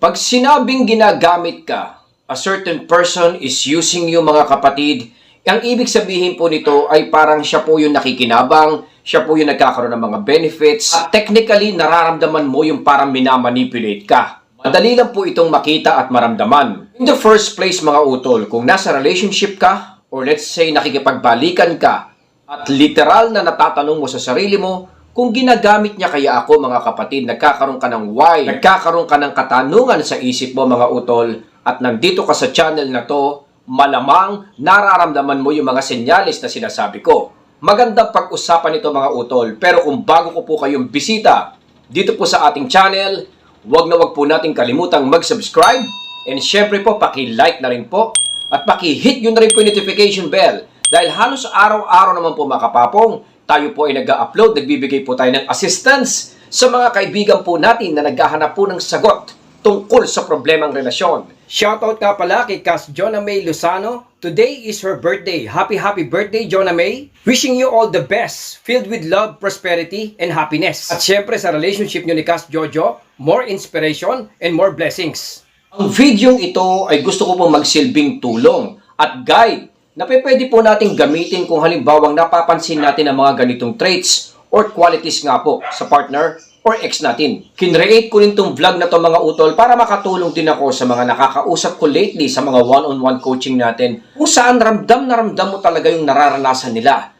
Pag sinabing ginagamit ka, a certain person is using you mga kapatid, ang ibig sabihin po nito ay parang siya po yung nakikinabang, siya po yung nagkakaroon ng mga benefits, at technically nararamdaman mo yung parang minamanipulate ka. Madali lang po itong makita at maramdaman. In the first place mga utol, kung nasa relationship ka, or let's say nakikipagbalikan ka, at literal na natatanong mo sa sarili mo, kung ginagamit niya kaya ako mga kapatid, nagkakaroon ka ng why, nagkakaroon ka ng katanungan sa isip mo mga utol, at nandito ka sa channel na to, malamang nararamdaman mo yung mga senyalis na sinasabi ko. Magandang pag-usapan ito mga utol, pero kung bago ko po kayong bisita dito po sa ating channel, huwag na huwag po nating kalimutang mag-subscribe, and syempre po, paki-like na rin po, at paki-hit nyo na rin po yung notification bell, dahil halos araw-araw naman po mga kapapong, tayo po ay nag-upload, nagbibigay po tayo ng assistance sa mga kaibigan po natin na naghahanap po ng sagot tungkol sa problemang relasyon. Shoutout nga pala kay Cas Jonah May Lozano. Today is her birthday. Happy, happy birthday, Jonah May. Wishing you all the best, filled with love, prosperity, and happiness. At syempre sa relationship nyo ni Cas Jojo, more inspiration and more blessings. Ang video ito ay gusto ko pong magsilbing tulong at guide na pwede po nating gamitin kung halimbawang napapansin natin ang mga ganitong traits or qualities nga po sa partner or ex natin. Kinreate ko rin tong vlog na to mga utol para makatulong din ako sa mga nakakausap ko lately sa mga one-on-one coaching natin kung saan ramdam na ramdam mo talaga yung nararanasan nila.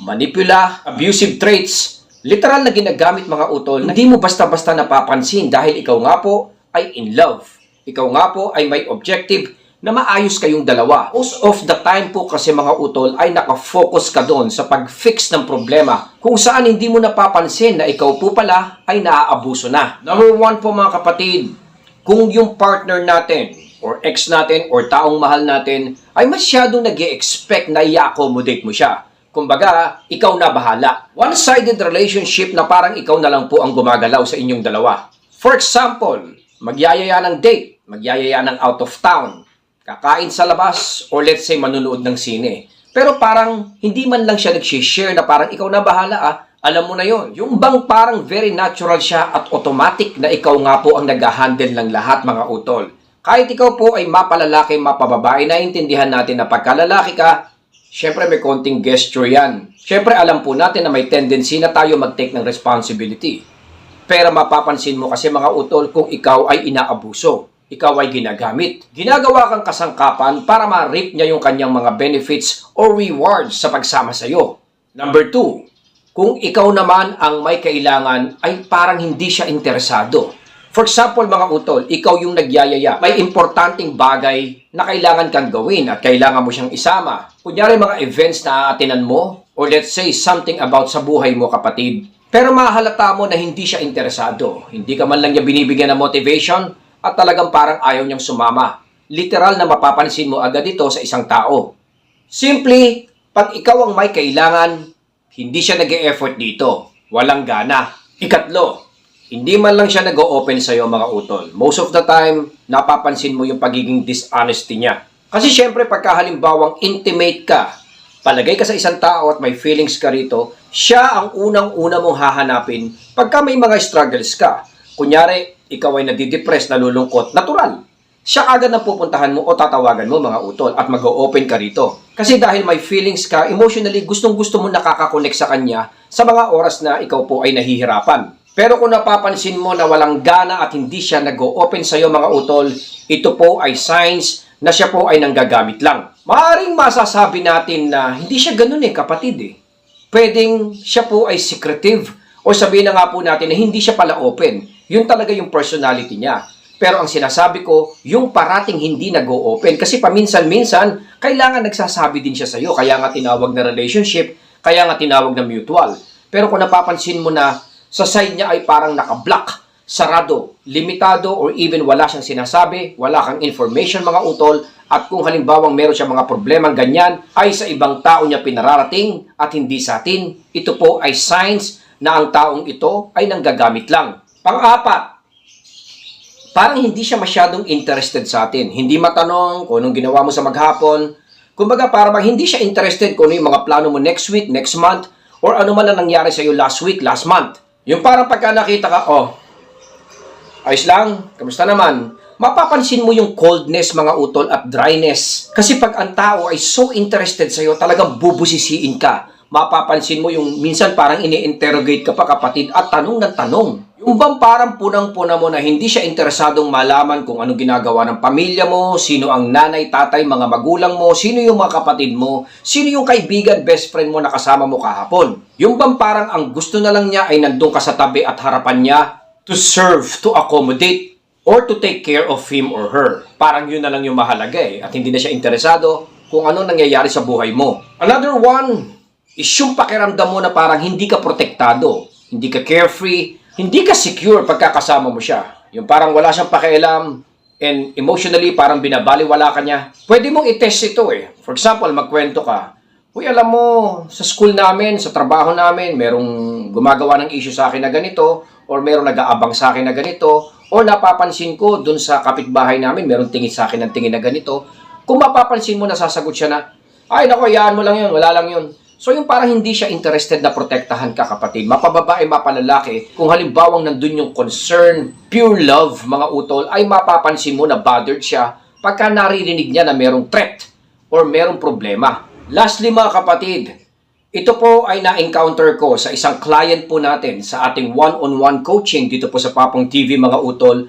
Manipula, abusive traits, literal na ginagamit mga utol na hindi mo basta-basta napapansin dahil ikaw nga po ay in love. Ikaw nga po ay may objective na maayos kayong dalawa. Most of the time po kasi mga utol ay nakafocus ka doon sa pag-fix ng problema kung saan hindi mo napapansin na ikaw po pala ay naaabuso na. Number one po mga kapatid, kung yung partner natin or ex natin or taong mahal natin ay masyadong nag expect na i-accommodate mo siya. Kumbaga, ikaw na bahala. One-sided relationship na parang ikaw na lang po ang gumagalaw sa inyong dalawa. For example, magyayaya ng date, magyayaya ng out of town, kakain sa labas, or let's say manunood ng sine. Pero parang hindi man lang siya nag-share na parang ikaw na bahala ah, alam mo na yon. Yung bang parang very natural siya at automatic na ikaw nga po ang nag-handle ng lahat mga utol. Kahit ikaw po ay mapalalaki, mapababae, naiintindihan natin na pagkalalaki ka, syempre may konting gesture yan. Syempre alam po natin na may tendency na tayo mag-take ng responsibility. Pero mapapansin mo kasi mga utol kung ikaw ay inaabuso. Ikaw ay ginagamit. Ginagawa kang kasangkapan para ma-reap niya yung kanyang mga benefits or rewards sa pagsama sa iyo. Number two, kung ikaw naman ang may kailangan ay parang hindi siya interesado. For example, mga utol, ikaw yung nagyayaya. May importanteng bagay na kailangan kang gawin at kailangan mo siyang isama. Kunyari mga events na aatinan mo or let's say something about sa buhay mo kapatid. Pero mahalata mo na hindi siya interesado. Hindi ka man lang niya binibigyan ng motivation at talagang parang ayaw niyang sumama. Literal na mapapansin mo agad ito sa isang tao. Simply, pag ikaw ang may kailangan, hindi siya nag effort dito. Walang gana. Ikatlo, hindi man lang siya nag-open sa'yo mga utol. Most of the time, napapansin mo yung pagiging dishonesty niya. Kasi syempre, pagka halimbawang intimate ka, palagay ka sa isang tao at may feelings ka rito, siya ang unang-una mong hahanapin pagka may mga struggles ka. Kunyari, ikaw ay nadidepress, nalulungkot, natural. Siya agad na pupuntahan mo o tatawagan mo mga utol at mag-open ka rito. Kasi dahil may feelings ka, emotionally gustong-gusto mo nakakakonek sa kanya sa mga oras na ikaw po ay nahihirapan. Pero kung napapansin mo na walang gana at hindi siya nag-open sa iyo mga utol, ito po ay signs na siya po ay nanggagamit lang. Maaring masasabi natin na hindi siya ganun eh kapatid eh. Pwedeng siya po ay secretive o sabihin na nga po natin na hindi siya pala open. Yun talaga yung personality niya. Pero ang sinasabi ko, yung parating hindi nag-o-open kasi paminsan-minsan, kailangan nagsasabi din siya sa'yo. Kaya nga tinawag na relationship, kaya nga tinawag na mutual. Pero kung napapansin mo na sa side niya ay parang naka-block, sarado, limitado, or even wala siyang sinasabi, wala kang information mga utol, at kung halimbawang meron siya mga problemang ganyan, ay sa ibang tao niya pinararating at hindi sa atin, ito po ay signs na ang taong ito ay nanggagamit lang. Pang-apat, parang hindi siya masyadong interested sa atin. Hindi matanong kung anong ginawa mo sa maghapon. Kumbaga parang hindi siya interested kung ano yung mga plano mo next week, next month, or ano man ang nangyari sa iyo last week, last month. Yung parang pagka nakita ka, oh, Ayos lang, kamusta naman? Mapapansin mo yung coldness mga utol at dryness. Kasi pag ang tao ay so interested sa'yo, talagang bubusisiin ka. Mapapansin mo yung minsan parang ini-interrogate ka pa kapatid at tanong ng tanong. Yung bang parang punang-puna mo na hindi siya interesadong malaman kung ano ginagawa ng pamilya mo, sino ang nanay, tatay, mga magulang mo, sino yung mga kapatid mo, sino yung kaibigan, best friend mo na kasama mo kahapon. Yung bang parang ang gusto na lang niya ay nandun ka sa tabi at harapan niya to serve, to accommodate, or to take care of him or her. Parang yun na lang yung mahalaga eh, at hindi na siya interesado kung ano nangyayari sa buhay mo. Another one is yung pakiramdam mo na parang hindi ka protektado, hindi ka carefree, hindi ka secure pagkakasama mo siya. Yung parang wala siyang pakialam and emotionally parang binabaliwala ka niya. Pwede mong i-test ito eh. For example, magkwento ka. Uy, alam mo, sa school namin, sa trabaho namin, merong gumagawa ng issue sa akin na ganito, or merong nag-aabang sa akin na ganito, or napapansin ko dun sa kapitbahay namin, merong tingin sa akin ng tingin na ganito. Kung mapapansin mo, nasasagot siya na, ay, nako, yaan mo lang yun, wala lang yun. So yung parang hindi siya interested na protektahan ka kapatid, mapababae, mapalalaki, kung halimbawang nandun yung concern, pure love, mga utol, ay mapapansin mo na bothered siya pagka naririnig niya na merong threat or merong problema. Lastly mga kapatid, ito po ay na-encounter ko sa isang client po natin sa ating one-on-one coaching dito po sa Papong TV mga utol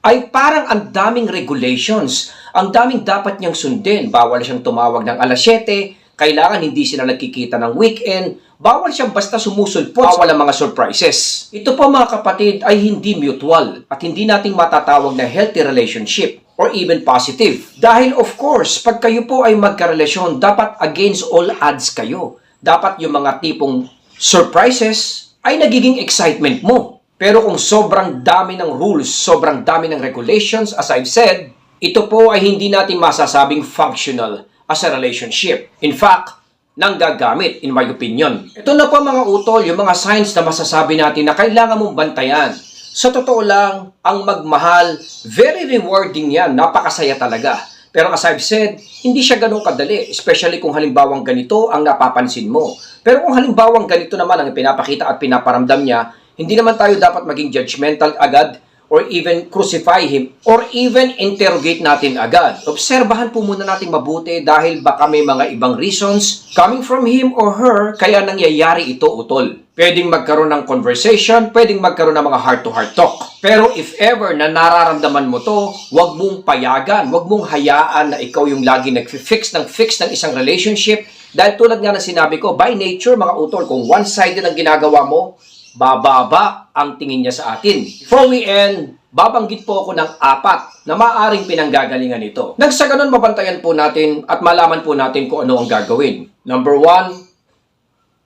ay parang ang daming regulations. Ang daming dapat niyang sundin. Bawal siyang tumawag ng alas 7, kailangan hindi sila nagkikita ng weekend, bawal siyang basta sumusulpot, bawal ang mga surprises. Ito po mga kapatid ay hindi mutual at hindi nating matatawag na healthy relationship or even positive. Dahil of course, pag kayo po ay magkarelasyon, dapat against all odds kayo. Dapat yung mga tipong surprises ay nagiging excitement mo. Pero kung sobrang dami ng rules, sobrang dami ng regulations, as I've said, ito po ay hindi natin masasabing functional as a relationship. In fact, nang gagamit, in my opinion. Ito na po mga utol, yung mga signs na masasabi natin na kailangan mong bantayan. Sa totoo lang, ang magmahal, very rewarding yan, napakasaya talaga. Pero as I've said, hindi siya ganun kadali, especially kung halimbawang ganito ang napapansin mo. Pero kung halimbawang ganito naman ang pinapakita at pinaparamdam niya, hindi naman tayo dapat maging judgmental agad or even crucify him or even interrogate natin agad. Obserbahan po muna natin mabuti dahil baka may mga ibang reasons coming from him or her kaya nangyayari ito utol. Pwedeng magkaroon ng conversation, pwedeng magkaroon ng mga heart-to-heart talk. Pero if ever na nararamdaman mo to, wag mong payagan, wag mong hayaan na ikaw yung lagi nag-fix ng fix ng isang relationship dahil tulad nga ng sinabi ko, by nature mga utol, kung one-sided ang ginagawa mo, bababa ang tingin niya sa atin. Before we end, babanggit po ako ng apat na maaring pinanggagalingan nito. Nang sa ganun, mabantayan po natin at malaman po natin kung ano ang gagawin. Number one,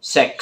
sex.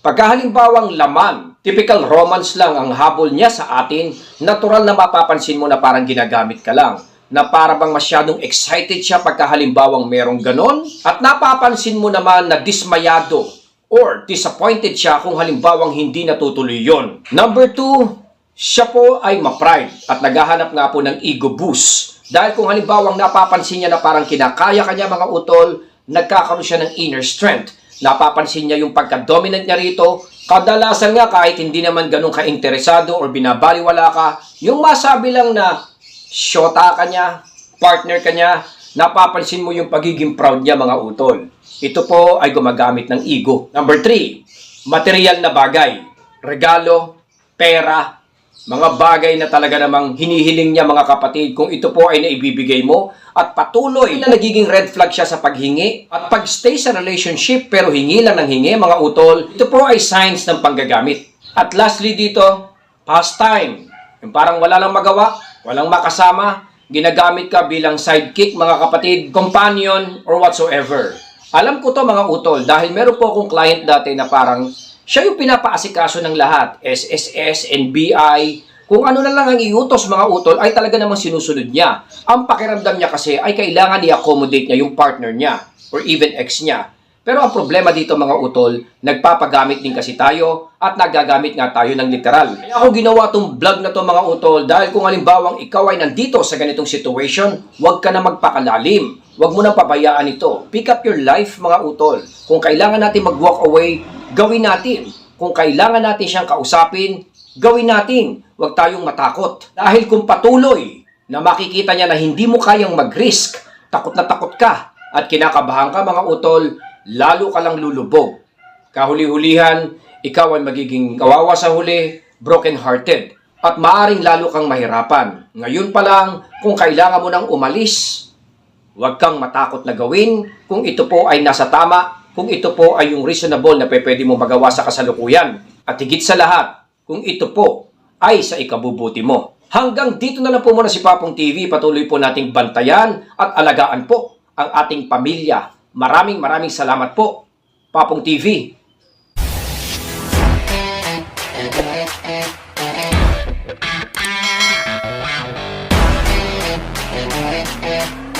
Pagkahalimbawang laman, typical romance lang ang habol niya sa atin, natural na mapapansin mo na parang ginagamit ka lang na para bang masyadong excited siya pagkahalimbawang merong ganon at napapansin mo naman na dismayado or disappointed siya kung halimbawang hindi natutuloy yon. Number two, siya po ay ma-pride at naghahanap nga po ng ego boost. Dahil kung halimbawang napapansin niya na parang kinakaya kanya mga utol, nagkakaroon siya ng inner strength. Napapansin niya yung pagka-dominant niya rito. Kadalasan nga kahit hindi naman ganun ka-interesado or binabaliwala ka, yung masabi lang na syota ka niya, partner ka niya, napapansin mo yung pagiging proud niya mga utol. Ito po ay gumagamit ng ego. Number three, material na bagay. Regalo, pera, mga bagay na talaga namang hinihiling niya mga kapatid kung ito po ay naibibigay mo at patuloy na nagiging red flag siya sa paghingi at pagstay sa relationship pero hingi lang ng hingi mga utol, ito po ay signs ng panggagamit. At lastly dito, pastime. Yung parang wala lang magawa, walang makasama, ginagamit ka bilang sidekick mga kapatid, companion, or whatsoever. Alam ko to mga utol dahil meron po akong client dati na parang siya yung pinapaasikaso ng lahat. SSS, NBI, kung ano na lang ang iutos mga utol ay talaga namang sinusunod niya. Ang pakiramdam niya kasi ay kailangan i-accommodate niya yung partner niya or even ex niya. Pero ang problema dito mga utol, nagpapagamit din kasi tayo at nagagamit nga tayo ng literal. Kaya ako ginawa tong vlog na to mga utol dahil kung halimbawang ikaw ay nandito sa ganitong situation, huwag ka na magpakalalim. Huwag mo nang pabayaan ito. Pick up your life mga utol. Kung kailangan natin mag-walk away, gawin natin. Kung kailangan natin siyang kausapin, gawin natin. Huwag tayong matakot. Dahil kung patuloy na makikita niya na hindi mo kayang mag-risk, takot na takot ka, at kinakabahan ka mga utol, lalo ka lang lulubog. Kahuli-hulihan, ikaw ay magiging kawawa sa huli, broken-hearted, at maaring lalo kang mahirapan. Ngayon pa lang, kung kailangan mo nang umalis, huwag kang matakot na gawin kung ito po ay nasa tama, kung ito po ay yung reasonable na pwede mo magawa sa kasalukuyan. At higit sa lahat, kung ito po ay sa ikabubuti mo. Hanggang dito na lang po muna si Papong TV. Patuloy po nating bantayan at alagaan po ang ating pamilya. Maraming maraming salamat po, Papong TV.